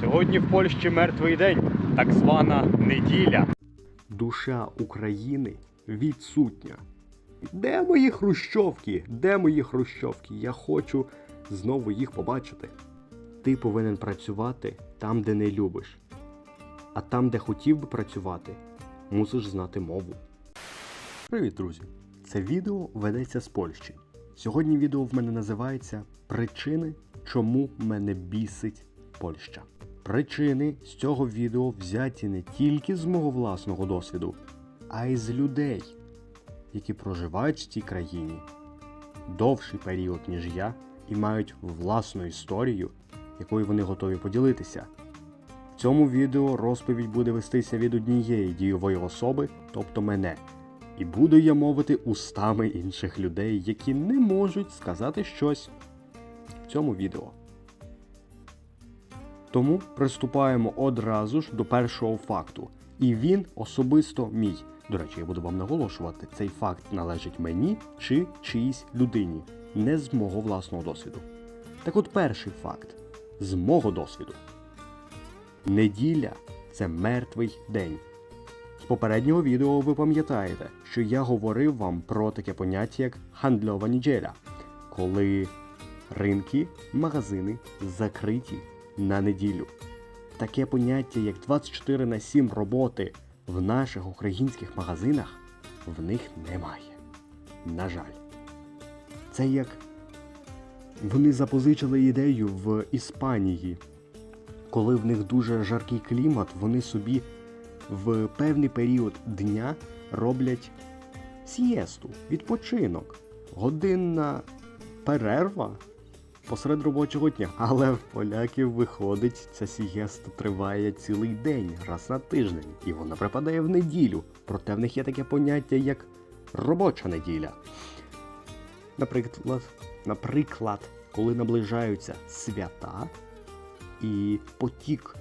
Сьогодні в Польщі мертвий день, так звана неділя. Душа України відсутня. Де мої хрущовки? Де мої хрущовки? Я хочу знову їх побачити. Ти повинен працювати там, де не любиш. А там, де хотів би працювати, мусиш знати мову. Привіт, друзі! Це відео ведеться з Польщі. Сьогодні відео в мене називається Причини, чому мене бісить Польща. Причини з цього відео взяті не тільки з мого власного досвіду, а й з людей, які проживають в цій країні довший період, ніж я, і мають власну історію, якою вони готові поділитися. В цьому відео розповідь буде вестися від однієї дієвої особи, тобто мене. І буду я мовити устами інших людей, які не можуть сказати щось в цьому відео. Тому приступаємо одразу ж до першого факту. І він особисто мій. До речі, я буду вам наголошувати, цей факт належить мені чи чиїсь людині, не з мого власного досвіду. Так от перший факт з мого досвіду. Неділя це мертвий день. З попереднього відео ви пам'ятаєте, що я говорив вам про таке поняття як хандльова неділя, коли ринки, магазини закриті на неділю. Таке поняття, як 24 на 7 роботи в наших українських магазинах, в них немає. На жаль. Це як вони запозичили ідею в Іспанії, коли в них дуже жаркий клімат, вони собі в певний період дня роблять сієсту, відпочинок, годинна перерва посеред робочого дня. Але в поляків виходить, ця сієста триває цілий день, раз на тиждень, і вона припадає в неділю. Проте в них є таке поняття, як робоча неділя. Наприклад, наприклад, коли наближаються свята і потік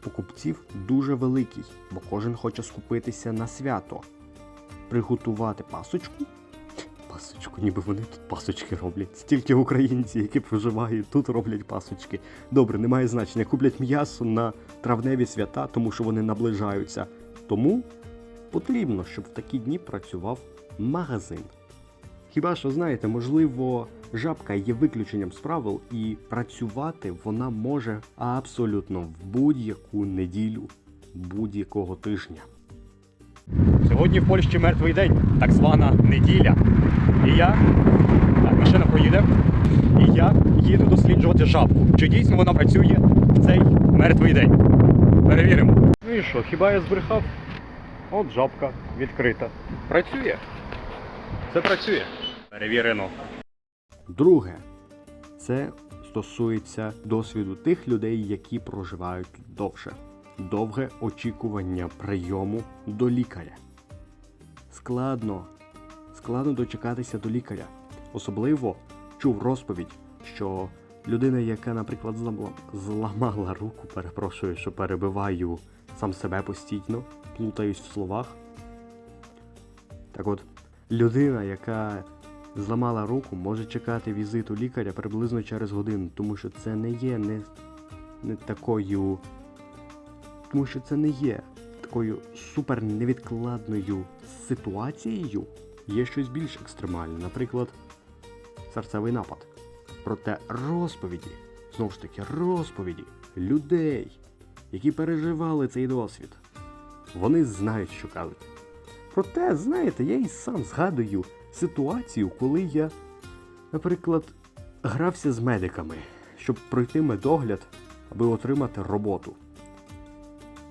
покупців дуже великий, бо кожен хоче скупитися на свято, приготувати пасочку. Пасочку, ніби вони тут пасочки роблять. Стільки українців, які проживають тут, роблять пасочки. Добре, немає значення. Куплять м'ясо на травневі свята, тому що вони наближаються. Тому потрібно, щоб в такі дні працював магазин. Хіба що знаєте, можливо, жабка є виключенням з правил, і працювати вона може абсолютно в будь-яку неділю будь-якого тижня. Сьогодні в Польщі мертвий день, так звана неділя. І я, так, машина проїде, і я їду досліджувати жабку. Чи дійсно вона працює в цей мертвий день? Перевіримо. Ну і що, хіба я збрехав? От жабка відкрита. Працює. Це працює. Перевірено. Друге, це стосується досвіду тих людей, які проживають довше. Довге очікування прийому до лікаря. Складно, складно дочекатися до лікаря. Особливо чув розповідь, що людина, яка, наприклад, зламала, руку, перепрошую, що перебиваю сам себе постійно, плутаюсь в словах. Так от, людина, яка зламала руку, може чекати візиту лікаря приблизно через годину, тому що це не є не, не такою. Тому що це не є такою супер невідкладною ситуацією. Є щось більш екстремальне, наприклад, серцевий напад. Проте розповіді, знову ж таки, розповіді людей, які переживали цей досвід, вони знають, що кажуть. Проте, знаєте, я і сам згадую ситуацію, коли я, наприклад, грався з медиками, щоб пройти медогляд, аби отримати роботу.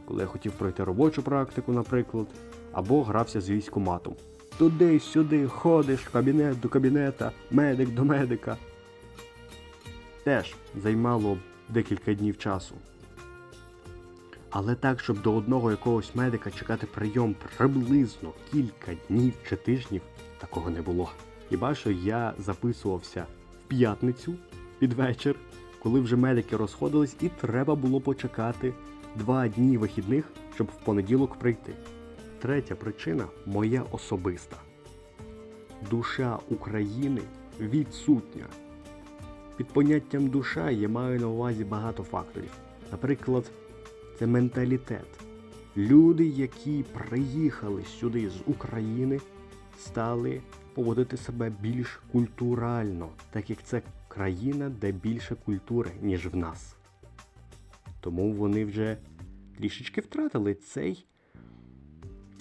Коли я хотів пройти робочу практику, наприклад, або грався з військоматом. Туди-сюди ходиш, кабінет до кабінета, медик до медика. Теж займало декілька днів часу. Але так, щоб до одного якогось медика чекати прийом приблизно кілька днів чи тижнів, такого не було. Хіба що я записувався в п'ятницю під вечір, коли вже медики розходились, і треба було почекати два дні вихідних, щоб в понеділок прийти. Третя причина моя особиста. Душа України відсутня. Під поняттям душа я маю на увазі багато факторів. Наприклад, це менталітет. Люди, які приїхали сюди з України, стали поводити себе більш культурально, так як це країна, де більше культури, ніж в нас. Тому вони вже трішечки втратили цей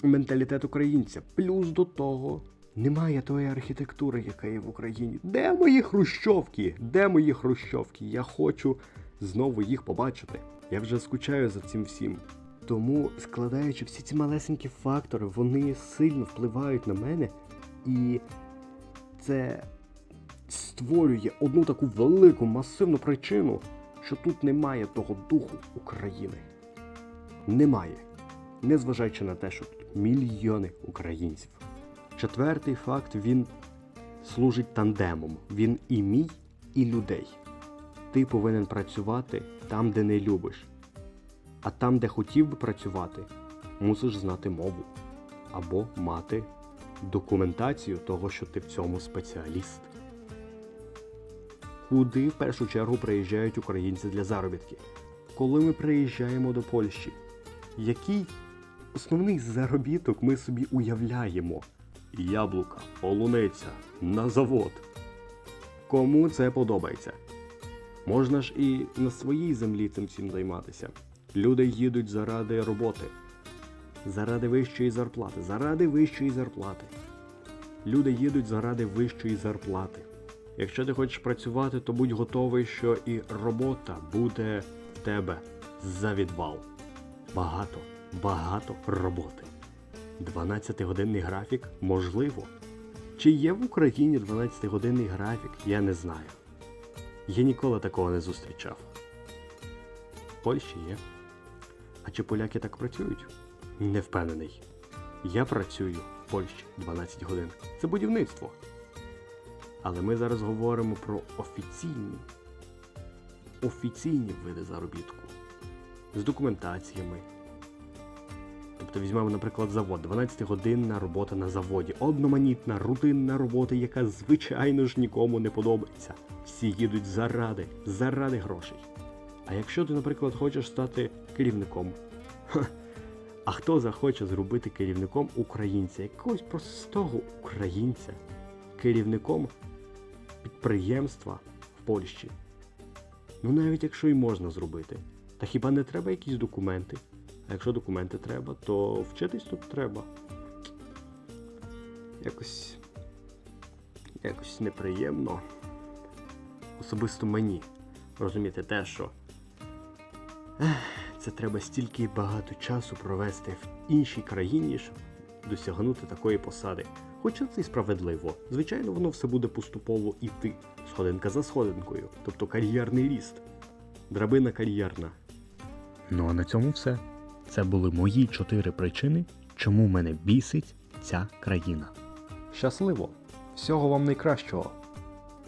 менталітет українця. Плюс до того немає тої архітектури, яка є в Україні. Де мої хрущовки? Де мої хрущовки? Я хочу знову їх побачити. Я вже скучаю за цим всім. Тому, складаючи всі ці малесенькі фактори, вони сильно впливають на мене, і це створює одну таку велику масивну причину, що тут немає того духу України. Немає. Незважаючи на те, що тут мільйони українців. Четвертий факт він служить тандемом. Він і мій, і людей. Ти повинен працювати там, де не любиш. А там, де хотів би працювати, мусиш знати мову або мати документацію того, що ти в цьому спеціаліст. Куди в першу чергу приїжджають українці для заробітки? Коли ми приїжджаємо до Польщі, який основний заробіток ми собі уявляємо? Яблука, полуниця, на завод. Кому це подобається? Можна ж і на своїй землі цим всім займатися. Люди їдуть заради роботи, заради вищої зарплати, заради вищої зарплати. Люди їдуть заради вищої зарплати. Якщо ти хочеш працювати, то будь готовий, що і робота буде в тебе за відвал. Багато, багато роботи. 12-годинний графік можливо. Чи є в Україні 12-годинний графік, я не знаю. Я ніколи такого не зустрічав. В Польщі є. А чи поляки так працюють? Не впевнений. Я працюю в Польщі 12 годин. Це будівництво. Але ми зараз говоримо про офіційні, офіційні види заробітку з документаціями. Тобто візьмемо, наприклад, завод, 12-годинна робота на заводі, одноманітна, рутинна робота, яка звичайно ж нікому не подобається. Всі їдуть заради, заради грошей. А якщо ти, наприклад, хочеш стати керівником, ха, а хто захоче зробити керівником українця, якогось простого українця, керівником підприємства в Польщі? Ну навіть якщо і можна зробити, та хіба не треба якісь документи? А якщо документи треба, то вчитись тут треба. Якось. Якось неприємно. Особисто мені. Розуміти те, що. Це треба стільки багато часу провести в іншій країні, щоб досягнути такої посади. Хоча це і справедливо. Звичайно, воно все буде поступово іти, сходинка за сходинкою, тобто кар'єрний ріст. Драбина кар'єрна. Ну а на цьому все. Це були мої чотири причини, чому мене бісить ця країна. Щасливо! Всього вам найкращого!